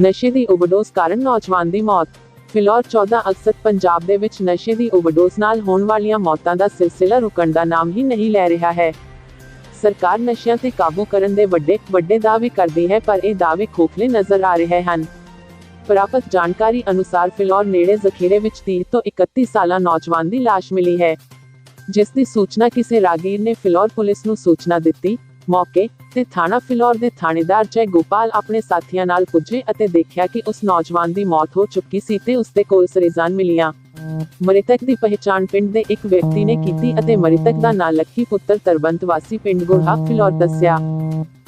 ਨਸ਼ੇ ਦੀ ਓਵਰਡੋਜ਼ ਕਾਰਨ ਨੌਜਵਾਨ ਦੀ ਮੌਤ। ਫਿਲੌਰ 14 ਅਗਸਤ ਪੰਜਾਬ ਦੇ ਵਿੱਚ ਨਸ਼ੇ ਦੀ ਓਵਰਡੋਜ਼ ਨਾਲ ਹੋਣ ਵਾਲੀਆਂ ਮੌਤਾਂ ਦਾ ਸਿਲਸਿਲਾ ਰੁਕਣ ਦਾ ਨਾਮ ਹੀ ਨਹੀਂ ਲੈ ਰਿਹਾ ਹੈ। ਸਰਕਾਰ ਨਸ਼ਿਆਂ ਤੇ ਕਾਬੂ ਕਰਨ ਦੇ ਵੱਡੇ ਵੱਡੇ ਦਾਅਵੇ ਕਰਦੀ ਹੈ ਪਰ ਇਹ ਦਾਅਵੇ ਖੋਖਲੇ ਨਜ਼ਰ ਆ ਰਹੇ ਹਨ। ਪ੍ਰਾਪਤ ਜਾਣਕਾਰੀ ਅਨੁਸਾਰ ਫਿਲੌਰ ਨੇੜੇ ਜ਼ਖੀਰੇ ਵਿੱਚ 30 ਤੋਂ 31 ਸਾਲਾ ਨੌਜਵਾਨ ਦੀ ਲਾਸ਼ ਮਿਲੀ ਹੈ। ਜਿਸ ਦੀ ਸੂਚਨਾ ਕਿਸੇ ਰਾਗੀਰ ਨੇ ਫਿਲੌਰ ਪੁਲਿਸ ਨੂੰ ਸੂਚਨਾ ਦਿੱਤੀ ਮੌਕੇ ਤੇ ਥਾਣਾ ਫਿਲੌਰ ਦੇ ਥਾਣੇਦਾਰ ਜੈ ਗੋਪਾਲ ਆਪਣੇ ਸਾਥੀਆਂ ਨਾਲ ਪੁੱਜੇ ਅਤੇ ਦੇਖਿਆ ਕਿ ਉਸ ਨੌਜਵਾਨ ਦੀ ਮੌਤ ਹੋ ਚੁੱਕੀ ਸੀ ਤੇ ਉਸ ਕੋਲ ਸਰੀਜ਼ਾਨ ਮਿਲੀਆਂ। ਮ੍ਰਿਤਕ ਦੀ ਪਹਿਚਾਣ ਪਿੰਡ ਦੇ ਇੱਕ ਵਿਅਕਤੀ ਨੇ ਕੀਤੀ ਅਤੇ ਮ੍ਰਿਤਕ ਦਾ ਨਾਂ ਲੱਖੀ ਪੁੱਤਰ ਤਰਬੰਤ ਵਾਸੀ ਪਿੰਡ ਗੁਰਹਾ ਫਿਲੌਰ ਦੱਸਿਆ।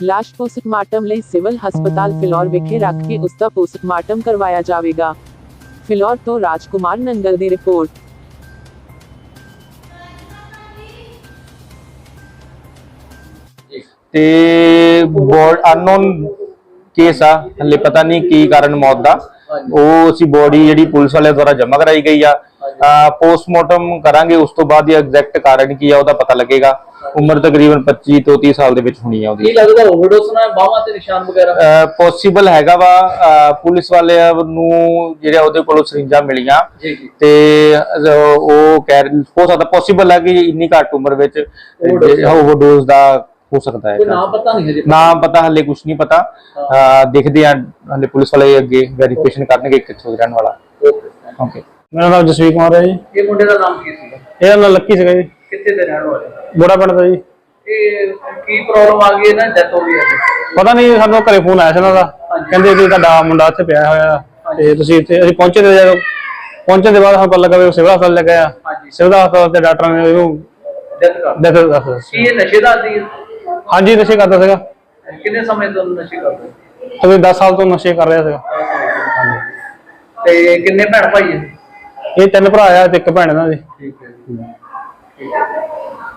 ਲਾਸ਼ ਪੋਸਟਮਾਰਟਮ ਲਈ ਸਿਵਲ ਹਸਪਤਾਲ ਫਿਲੌਰ ਵਿਖੇ ਰੱਖ ਕੇ ਉਸ ਦਾ ਪੋਸਟਮਾਰਟਮ ਕਰਵਾਇਆ ਜਾਵੇਗਾ। ਫਿਲੌਰ ਤੋਂ ਰਾਜਕੁਮਾਰ ਨੰਗਲ ਦੀ ਰਿਪੋਰਟ। ਤੇ ਅਨਨੋਨ ਕੇਸ ਆ ਹਲੇ ਪਤਾ ਨਹੀਂ ਕੀ ਕਾਰਨ ਮੌਤ ਦਾ। ਉਹ ਅਸੀਂ ਬੋਡੀ ਜਿਹੜੀ ਪੁਲਿਸ ਵਾਲਿਆਂ ਦੁਆਰਾ ਜਮ੍ਹਾਂ ਕਰਾਈ ਗਈ ਆ। ਪੋਸਟਮਾਰਟਮ ਕਰਾਂਗੇ ਉਸ ਤੋਂ ਬਾਅਦ ਇਹ ਐਗਜ਼ੈਕਟ ਕਾਰਨ ਕੀ ਆ ਉਹਦਾ ਪਤਾ ਲੱਗੇਗਾ। ਉਮਰ ਤਕਰੀਬਨ 25 ਤੋਂ 30 ਸਾਲ ਦੇ ਵਿੱਚ ਹੋਣੀ ਆ ਉਹਦੀ। ਕੀ ਲੱਗਦਾ ਓਵਰਡੋਸ ਨਾਲ ਬਾਹਾਂ ਤੇ ਨਿਸ਼ਾਨ ਵਗੈਰਾ? ਪੋਸੀਬਲ ਹੈਗਾ ਵਾ। ਪੁਲਿਸ ਵਾਲਿਆਂ ਨੂੰ ਜਿਹੜਾ ਉਹਦੇ ਕੋਲੋਂ ਸਰਿੰਜਾਂ ਮਿਲੀਆਂ। ਤੇ ਉਹ ਕਹਿ ਹੋ ਸਕਦਾ ਪੋਸੀਬਲ ਹੈ ਕਿ ਇੰਨੀ ਘੱਟ ਉਮਰ ਵਿੱਚ Overdose ਦਾ। ਹੋ ਸਕਦਾ ਕੋਈ ਹੈ ਨਾਮ ਪਤਾ ਨਹੀਂ ਹਜੇ। ਨਾਮ ਪਤਾ ਹਲੇ ਕੁਝ ਨਹੀਂ ਪਤਾ। ਦੇਖਦੇ ਆ ਹਲੇ ਪੁਲਿਸ ਵਾਲੇ ਅੱਗੇ ਵੈਰੀਫਿਕੇਸ਼ਨ ਕਰਨਗੇ ਕਿੱਥੋਂ ਰਹਿਣ ਵਾਲਾ। ਓਕੇ ਮੇਰਾ ਨਾਮ ਜਸਵੀਰ ਕੁਮਾਰ ਹੈ ਜੀ। ਇਹ ਮੁੰਡੇ ਦਾ ਨਾਮ ਕੀ ਸੀ ਇਹਦਾ ਨਾਮ ਲੱਕੀ ਸੀਗਾ ਜੀ। ਕਿੱਥੇ ਦੇ ਰਹਿਣ ਵਾਲੇ? ਬੋੜਾ ਪਿੰਡ ਦਾ ਜੀ। ਇਹ ਕੀ ਪ੍ਰੋਬਲਮ ਆ ਗਈ ਹੈ ਨਾ ਡੈਥ ਹੋ ਗਈ ਹੈ ਪਤਾ ਨਹੀਂ ਸਾਨੂੰ ਘਰੇ ਫੋਨ ਆਇਆ ਸੀ ਇਹਨਾਂ ਦਾ। ਕਹਿੰਦੇ ਕਿ ਤੁਹਾਡਾ ਮੁੰਡਾ ਇੱਥੇ ਪਿਆ ਹੋਇਆ ਆ ਤੇ ਤੁਸੀਂ ਇੱਥੇ ਅਸੀਂ ਪਹੁੰਚੇ ਤੇ ਜਦੋਂ ਪਹੁੰਚਣ ਦੇ ਬਾਅਦ ਸਾਨੂੰ ਪਤਾ ਲੱਗਾ ਵੀ ਉਹ ਸਿਵਲ ਹਸਪਤਾਲ ਲੱਗਾ ਆ ਹਾਂਜੀ। ਸਿਵਲ ਹਸਪਤਾਲ ਤੇ ਡਾਕਟਰਾਂ ਨੇ ਉਹਨੂੰ ਡੈਥ ਕਰ ਦਿੱਤੀ। ਕੀ ਇਹ ਨਸ਼ੇ ਦਾ ਆਦੀ ਹੈ? ਹਾਂਜੀ ਨਸ਼ੇ ਕਰਦਾ ਸੀਗਾ। ਕਿੰਨੇ ਸਮੇਂ ਤੋਂ ਨਸ਼ੇ ਕਰਦੇ? ਤੇ 10 ਸਾਲ ਤੋਂ ਨਸ਼ੇ ਕਰ ਰਿਹਾ ਸੀਗਾ। ਤੇ ਕਿੰਨੇ ਭੈਣ ਭਾਈ ਹੈ? ਇਹ ਤਿੰਨ ਭਰਾ ਆ ਤੇ ਇੱਕ ਭੈਣ ਇਹਨਾਂ ਦੀ। ਠੀਕ ਹੈ ਜੀ। ਠੀਕ ਹੈ।